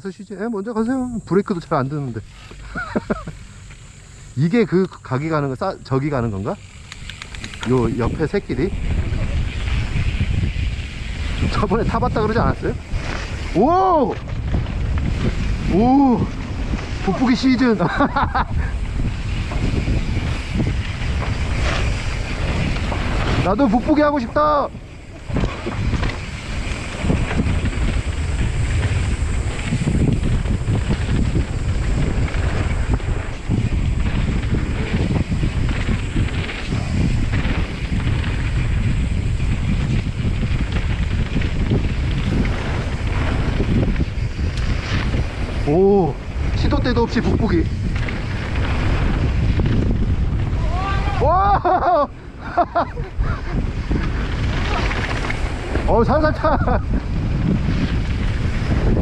가서 쉬지. 예, 먼저 가세요. 브레이크도 잘 안 드는데. 이게 그 가기 가는 거, 싸, 저기 가는 건가? 요 옆에 새끼리? 저번에 타봤다 그러지 않았어요? 오! 오! 북부기 시즌! 나도 북부기 하고 싶다! 오, 때도 없이 북북이. 와! 어, 살살 차.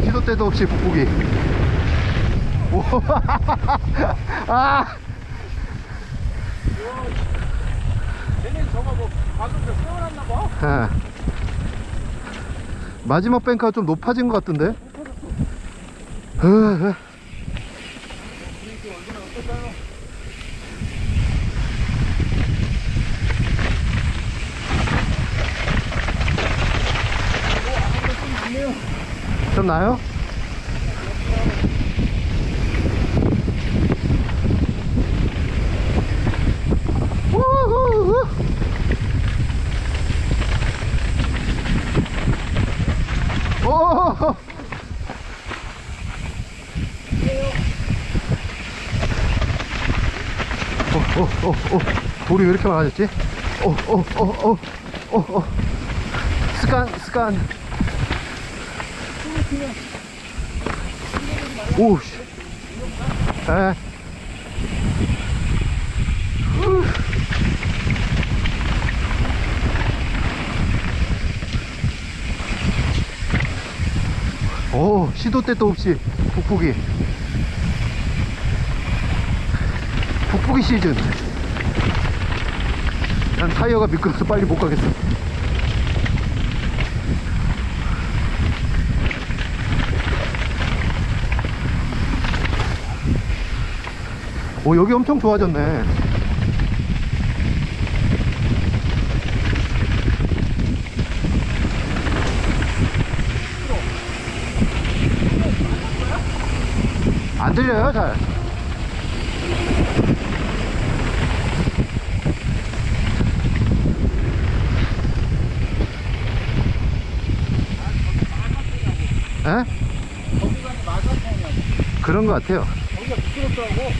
시도 때도 없이 북북이. 오, 아. 예. 마지막 뱅크가 좀 높아진 것 같던데. 으, 으. 좀 나요? 우후후. 오! 어. 돌이 왜 이렇게 많아졌지? 어, 어, 어, 어, 어, 어. 스칸, 스칸. 오, 씨. 에. 후. 오, 시도 때도 없이 북북이. 북북이 시즌. 난 타이어가 미끄러서 빨리 못 가겠어. 오, 여기 엄청 좋아졌네. 안 들려요, 잘. 에? 그런 것 같아요.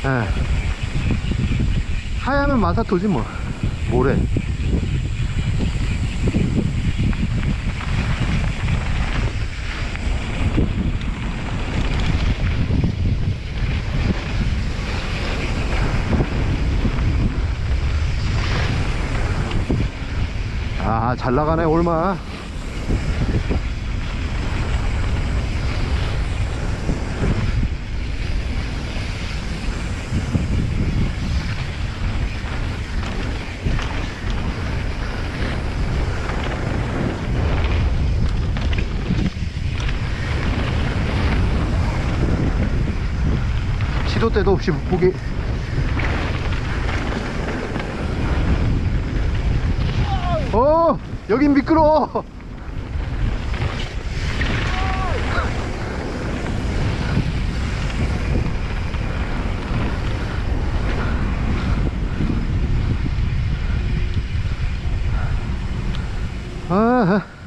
예. 하야면 마사토지 뭐. 모래. 아, 잘 나가네, 올마. 시도 때도 없이 북북이. 어, 여긴 미끄러워. 아,